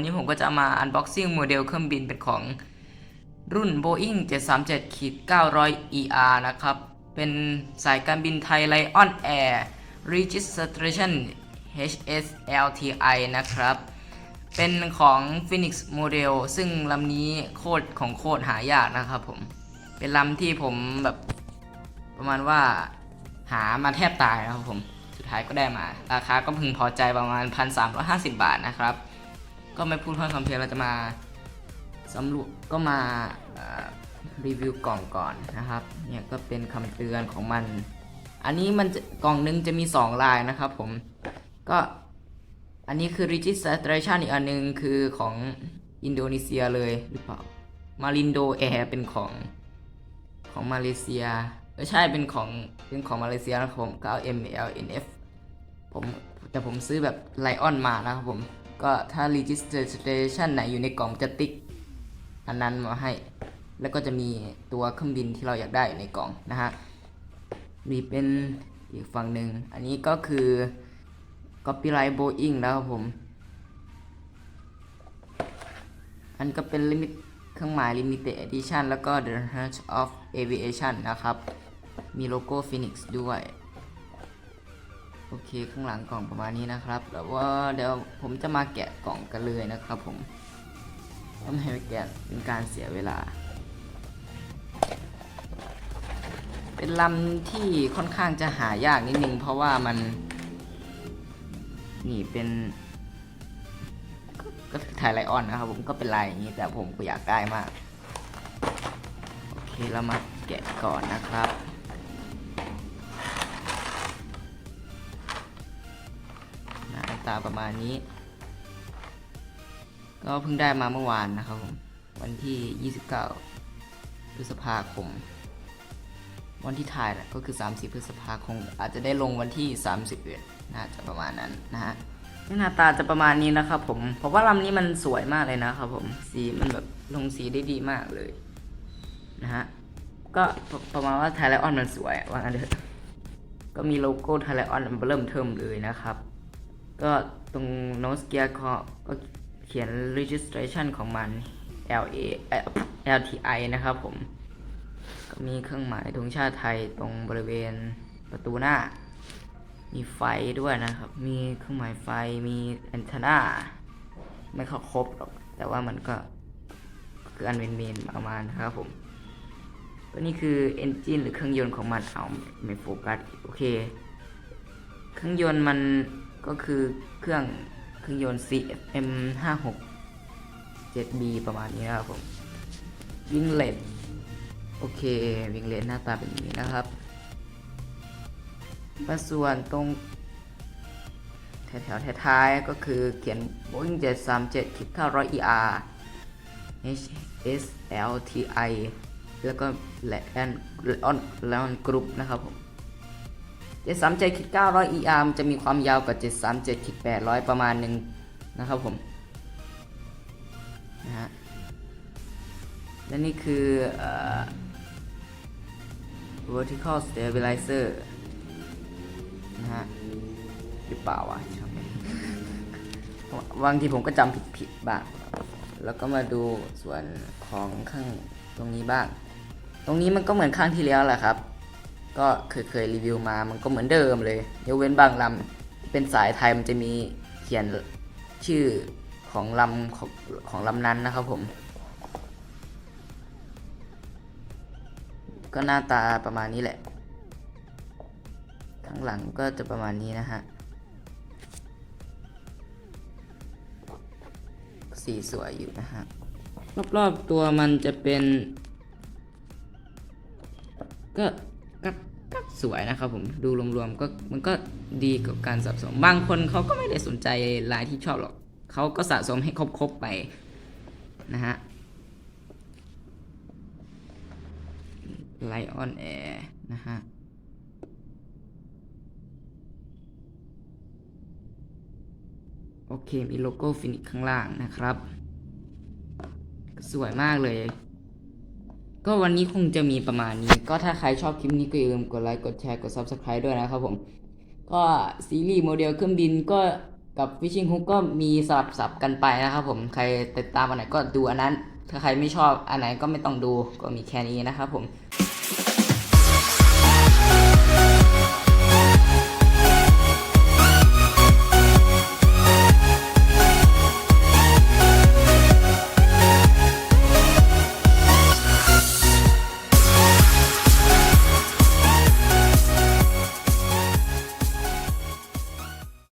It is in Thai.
วันนี้ผมก็จะมาอันบ็อกซิ่งโมเดลเครื่องบินเป็นของรุ่น Boeing 737ขีด900 ER นะครับ เป็นสายการบินไทย Lion Air Registration HSLTI นะครับ เป็นของ Phoenix Model ซึ่งลำนี้โคตรของโคตรหายากนะครับผม เป็นลำที่ผมแบบประมาณว่าหามาแทบตายนะครับผม สุดท้ายก็ได้มา ราคาก็พึงพอใจประมาณ 1,350 บาทนะครับ ก็ไม่พูดพร่ำทำเพลงเราจะมาสำรวจก็มารีวิวกล่องก่อนนะครับเนี่ยก็เป็นคำเตือนของมัน อันนี้มันจะกล่องหนึงจะมี 2 ลายนะครับผมก็อันนี้คือ registration อีกอันหนึงคือของอินโดนีเซียเลยหรือเปล่ามารินโดแอร์เป็นของของมาเลเซียใช่เป็นของเป็นของมาเลเซียนะครับผม 9MLNF ผมแต่ผมซื้อแบบไลออนมานะครับผม ก็ถ้า registration ไหนอยู่ในกล่องจะติ๊กอันนั้นมาให้ แล้วก็จะมีตัวเครื่องบินที่เราอยากได้อยู่ในกล่องนะฮะ มีเป็นอีกฝั่งหนึ่ง อันนี้ก็คือ copyright Boeing แล้วครับผม อันก็เป็นลิมิตเครื่องหมาย limited edition แล้วก็ the Heart of Aviation นะครับ มีโลโก้ Phoenix ด้วย โอเคข้างหลังกล่องประมาณนี้นะครับแล้วว่าเดี๋ยวผมจะมาแกะกล่องกันเลยนะครับ ผมต้องให้ไปแกะเป็นการเสียเวลา เป็นลำที่ค่อนข้างจะหายากนิดนึงเพราะว่ามัน นี่เป็น ก็ก็คือไทยไลออนนะครับ ผมก็เป็นลายอย่างนี้แต่ผมก็อยากได้มาก โอเคเรามาแกะก่อนนะครับ ตาประมาณนี้ ก็เพิ่งได้มาเมื่อวานนะครับผม วันที่ 29 พฤษภาคม วันที่ถ่ายนะก็คือ 30 พฤษภาคม อาจจะได้ลงวันที่ 31น่าจะประมาณนั้นนะฮะหน้าตาจะประมาณนี้นะครับผม เพราะว่าลำนี้มันสวยมากเลยนะครับผม สีมันแบบลงสีได้ดีมากเลยนะฮะ ก็ประประมาณว่าไทไลออนมันสวยว่างั้นเถอะ ก็มีโลโก้ไทไลออนเริ่มเทิมเลยนะครับ ก็ตรงโนสเกียร์ก็เขียน registration ของมัน LA LTI นะครับผม ก็มีเครื่องหมายธงชาติไทยตรงบริเวณประตูหน้า มีไฟด้วยนะครับ มีเครื่องหมายไฟ มีแอนเทนาไม่เข้าครบหรอก แต่ว่ามันก็คืออันเมนเมนประมาณนะครับผมตัวนี้คือ engine หรือเครื่องยนต์ของมัน เอาไม่โฟกัส โอเค เครื่องยนต์มัน ก็คือเครื่องเครื่องยนต์ CFM 5 6 7B ประมาณนี้นะครับผมวิงเลตโอเควิงเลตหน้าตาเป็นอย่างนี้นะครับมาส่วนตรงแถวๆท้ายๆก็คือเขียน Boeing 737คิด900 ER HSLTI แล้วก็ Lion Lion Lion Group นะครับผม 737คิด900 ER มันจะมีความยาวกว่า 737คิด800 ประมาณหนึ่งนะครับผมนะฮะและนี่คือ vertical stabilizer นะฮะหรือเปล่าวะช่างบางทีผมก็จำผิดผิดๆบ้าง แล้วก็มาดูส่วนของข้างตรงนี้บ้าง ตรงนี้มันก็เหมือนข้างที่แล้วแหละครับ ก็เคยเคยรีวิวมามันก็เหมือนเดิมเลยยกเว้นบางลำเป็นสายไทยมันจะมีเขียนชื่อของลำของของลำนั้นนะครับผม ก็หน้าตาประมาณนี้แหละ ข้างหลังก็จะประมาณนี้นะฮะ สีสวยอยู่นะฮะ รอบๆตัวมันจะเป็น ก็ สวยนะครับผมดูรวมๆก็มันก็ดีกับการสะสม บางคนเขาก็ไม่ได้สนใจลายที่ชอบหรอกเขาก็สะสมให้ครบๆไปนะฮะไลออนแอร์นะฮะโอเคมีโลโก้ฟินิกข้างล่างนะครับ สวยมากเลย ก็วันนี้คงจะมีประมาณนี้ ก็ถ้าใครชอบคลิปนี้ก็อย่าลืมกดไลค์กดแชร์กด Subscribe ด้วยนะครับผม ก็ซีรีส์โมเดลเครื่องบินก็กับฟิชชิงฮุกก็มีสลับสับกันไปนะครับผมใครติดตามอันไหนก็ดูอันนั้น ถ้าใครไม่ชอบอันไหนก็ไม่ต้องดูก็มีแค่นี้นะครับผม